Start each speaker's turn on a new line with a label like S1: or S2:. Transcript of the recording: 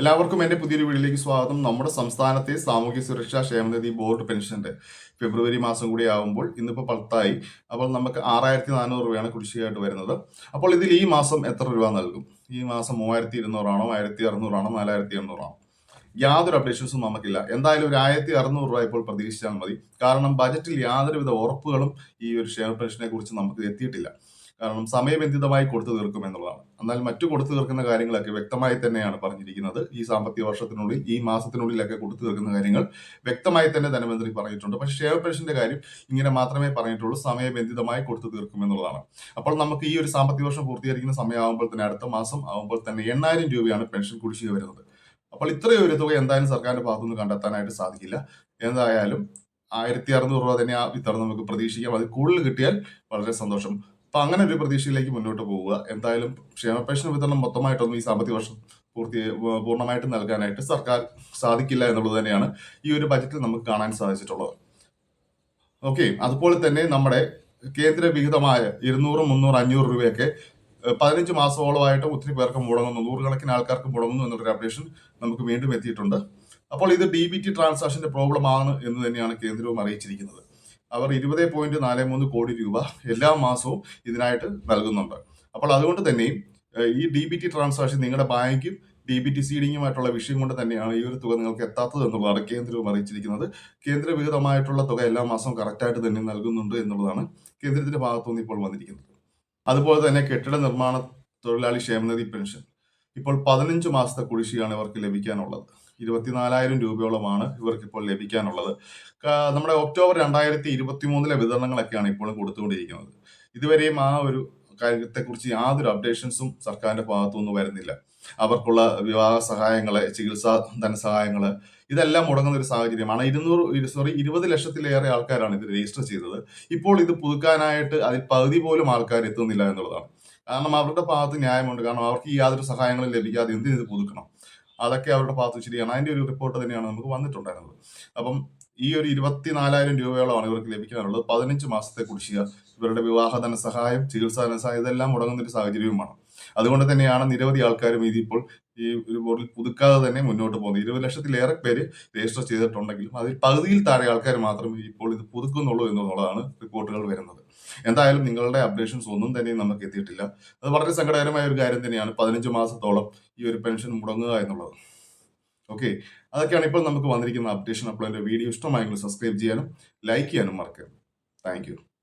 S1: എല്ലാവർക്കും എന്റെ പുതിയൊരു വീഡിയോയിലേക്ക് സ്വാഗതം. നമ്മുടെ സംസ്ഥാനത്തെ സാമൂഹ്യ സുരക്ഷാ ക്ഷേമനിധി ബോർഡ് പെൻഷന്റെ ഫെബ്രുവരി മാസം കൂടി ആകുമ്പോൾ ഇന്നിപ്പോൾ പത്തായി. അപ്പോൾ നമുക്ക് ആറായിരത്തി നാനൂറ് രൂപയാണ് കുടിശ്ശികയായിട്ട് വരുന്നത്. അപ്പോൾ ഇതിൽ ഈ മാസം എത്ര രൂപ നൽകും? ഈ മാസം മൂവായിരത്തി ഇരുന്നൂറാണോ ആയിരത്തി അറുന്നൂറാണോ നാലായിരത്തി എണ്ണൂറാണോ? യാതൊരു അപ്ഡേഷൻസും നമുക്കില്ല. എന്തായാലും ഒരു ആയിരത്തി അറുന്നൂറ് രൂപ ഇപ്പോൾ പ്രതീക്ഷിച്ചാൽ മതി. കാരണം ബജറ്റിൽ യാതൊരുവിധ ഉറപ്പുകളും ഈ ഒരു ക്ഷേമ പെൻഷനെ കുറിച്ച് നമുക്ക് എത്തിയിട്ടില്ല. കാരണം സമയബന്ധിതമായി കൊടുത്തു തീർക്കും എന്നുള്ളതാണ്. എന്നാൽ മറ്റു കൊടുത്തു തീർക്കുന്ന കാര്യങ്ങളൊക്കെ വ്യക്തമായി തന്നെയാണ് പറഞ്ഞിരിക്കുന്നത്. ഈ സാമ്പത്തിക വർഷത്തിനുള്ളിൽ ഈ മാസത്തിനുള്ളിലൊക്കെ കൊടുത്തു തീർക്കുന്ന കാര്യങ്ങൾ വ്യക്തമായി തന്നെ ധനമന്ത്രി പറഞ്ഞിട്ടുണ്ട്. പക്ഷേ ഷെയർ പെൻഷന്റെ കാര്യം ഇങ്ങനെ മാത്രമേ പറഞ്ഞിട്ടുള്ളൂ. സമയബന്ധിതമായി കൊടുത്തു തീർക്കും എന്നുള്ളതാണ്. അപ്പോൾ നമുക്ക് ഈ ഒരു സാമ്പത്തിക വർഷം പൂർത്തീകരിക്കുന്ന സമയമാകുമ്പോൾ തന്നെ അടുത്ത മാസം ആകുമ്പോൾ തന്നെ എണ്ണായിരം രൂപയാണ് പെൻഷൻ കുടിശ്ശിക വരുന്നത്. അപ്പോൾ ഇത്രയും ഒരു തുക എന്തായാലും സർക്കാരിന്റെ ഭാഗത്തുനിന്ന് കണ്ടെത്താനായിട്ട് സാധിക്കില്ല. എന്തായാലും ആയിരത്തി അറുന്നൂറ് രൂപ തന്നെ ആ വിതരണം നമുക്ക് പ്രതീക്ഷിക്കാം. അത് കൂടുതൽ കിട്ടിയാൽ വളരെ സന്തോഷം. അപ്പൊ അങ്ങനെ ഒരു പ്രതീക്ഷയിലേക്ക് മുന്നോട്ട് പോവുക. എന്തായാലും ക്ഷേമ പെൻഷൻ വിതരണം മൊത്തമായിട്ടൊന്നും ഈ സാമ്പത്തിക വർഷം പൂർത്തി പൂർണമായിട്ട് നൽകാനായിട്ട് സർക്കാർ സാധിക്കില്ല എന്നുള്ളത് തന്നെയാണ് ഈ ഒരു ബജറ്റിൽ നമുക്ക് കാണാൻ സാധിച്ചിട്ടുള്ളത്. ഓക്കെ അതുപോലെ തന്നെ നമ്മുടെ കേന്ദ്ര വിഹിതമായ ഇരുന്നൂറ് മുന്നൂറ് അഞ്ഞൂറ് രൂപയൊക്കെ പതിനഞ്ച് മാസത്തോളമായിട്ട് ഒത്തിരി പേർക്ക് മുടങ്ങുന്നു. നൂറുകണക്കിന് ആൾക്കാർക്ക് മുടങ്ങുന്നു എന്നുള്ളൊരു അപ്ഡേഷൻ നമുക്ക് വീണ്ടും എത്തിയിട്ടുണ്ട്. അപ്പോൾ ഇത് ഡി ബി ടി ട്രാൻസാക്ഷന്റെ പ്രോബ്ലം ആണ് എന്ന് തന്നെയാണ് കേന്ദ്രവും അറിയിച്ചിരിക്കുന്നത്. അവർ ഇരുപത് പോയിന്റ് നാല് മൂന്ന് കോടി രൂപ എല്ലാ മാസവും ഇതിനായിട്ട് നൽകുന്നുണ്ട്. അപ്പോൾ അതുകൊണ്ട് തന്നെയും ഈ ഡി ബി ടി ട്രാൻസാക്ഷൻ നിങ്ങളുടെ ബാങ്കും ഡി ബി ടി സീഡിങ്ങുമായിട്ടുള്ള വിഷയം കൊണ്ട് തന്നെയാണ് ഈ ഒരു തുക നിങ്ങൾക്ക് എത്താത്തത് എന്നുള്ളതാണ് കേന്ദ്രവും അറിയിച്ചിരിക്കുന്നത്. കേന്ദ്ര വിഹിതമായിട്ടുള്ള തുക എല്ലാ മാസവും കറക്റ്റായിട്ട് തന്നെ നൽകുന്നുണ്ട് എന്നുള്ളതാണ് കേന്ദ്രത്തിന്റെ ഭാഗത്തുനിന്ന് ഇപ്പോൾ വന്നിരിക്കുന്നത്. അതുപോലെ തന്നെ കെട്ടിട നിർമ്മാണ തൊഴിലാളി ക്ഷേമനിധി പെൻഷൻ. ഇപ്പോൾ പതിനഞ്ച് മാസത്തെ കുടിശ്ശികയാണ് ഇവർക്ക് ലഭിക്കാനുള്ളത്. ഇരുപത്തിനാലായിരം രൂപയോളമാണ് ഇവർക്ക് ഇപ്പോൾ ലഭിക്കാനുള്ളത് നമ്മുടെ ഒക്ടോബർ രണ്ടായിരത്തി ഇരുപത്തി മൂന്നിലെ വിതരണങ്ങളൊക്കെയാണ് ഇപ്പോഴും കൊടുത്തുകൊണ്ടിരിക്കുന്നത്. ഇതുവരെയും ആ ഒരു കാര്യത്തെക്കുറിച്ച് യാതൊരു അപ്ഡേഷൻസും സർക്കാരിന്റെ ഭാഗത്തുനിന്ന് വരുന്നില്ല. അവർക്കുള്ള വിവാഹ സഹായങ്ങൾ ചികിത്സാ ധനസഹായങ്ങൾ ഇതെല്ലാം മുടങ്ങുന്ന ഒരു സാഹചര്യമാണ്. ഇരുന്നൂറ് സോറി ഇരുപത് ലക്ഷത്തിലേറെ ആൾക്കാരാണ് ഇത് രജിസ്റ്റർ ചെയ്തത്. ഇപ്പോൾ ഇത് പുതുക്കാനായിട്ട് അതിൽ പകുതി പോലും ആൾക്കാർ എത്തുന്നില്ല എന്നുള്ളതാണ്. കാരണം അവരുടെ ഭാഗത്ത് ന്യായമുണ്ട്. കാരണം അവർക്ക് യാതൊരു സഹായങ്ങളും ലഭിക്കാതെ എന്തിനു ഇത് പുതുക്കണം? അതൊക്കെ അവരുടെ ഭാഗത്ത് ശരിയാണ് അതിന്റെ ഒരു റിപ്പോർട്ട് തന്നെയാണ് നമുക്ക് വന്നിട്ടുണ്ടായിരുന്നത്. അപ്പം ഈ ഒരു ഇരുപത്തിനാലായിരം രൂപയോളമാണ് ഇവർക്ക് ലഭിക്കാനുള്ളത്. പതിനഞ്ച് മാസത്തെ കുടിശ്ശിക. ഇവരുടെ വിവാഹ ധനസഹായം ചികിത്സാ ധനസഹായം ഇതെല്ലാം മുടങ്ങുന്ന ഒരു സാഹചര്യവുമാണ്. അതുകൊണ്ട് തന്നെയാണ് നിരവധി ആൾക്കാരും ഇതിപ്പോൾ ഈ ഒരു ബോർഡിൽ പുതുക്കാതെ തന്നെ മുന്നോട്ട് പോകുന്നത്. ഇരുപത് ലക്ഷത്തിലേറെ പേര് രജിസ്റ്റർ ചെയ്തിട്ടുണ്ടെങ്കിലും അതിൽ പകുതിയിൽ താഴെ ആൾക്കാർ മാത്രമേ ഇപ്പോൾ ഇത് പുതുക്കുന്നുള്ളൂ എന്നുള്ളതാണ് റിപ്പോർട്ടുകൾ വരുന്നത്. എന്തായാലും നിങ്ങളുടെ അപ്ഡേഷൻസ് ഒന്നും തന്നെ നമുക്ക് എത്തിയിട്ടില്ല. അത് വളരെ സങ്കടകരമായ ഒരു കാര്യം തന്നെയാണ് പതിനഞ്ച് മാസത്തോളം ഈ ഒരു പെൻഷൻ മുടങ്ങുക എന്നുള്ളത്. ഓക്കെ. അതൊക്കെയാണ് ഇപ്പോൾ നമുക്ക് വന്നിരിക്കുന്ന അപ്ഡേഷൻ. അപ്പോൾ എന്റെ വീഡിയോ ഇഷ്ടമായെങ്കിൽ സബ്സ്ക്രൈബ് ചെയ്യാനും ലൈക്ക് ചെയ്യാനും മറക്കരുത്. താങ്ക്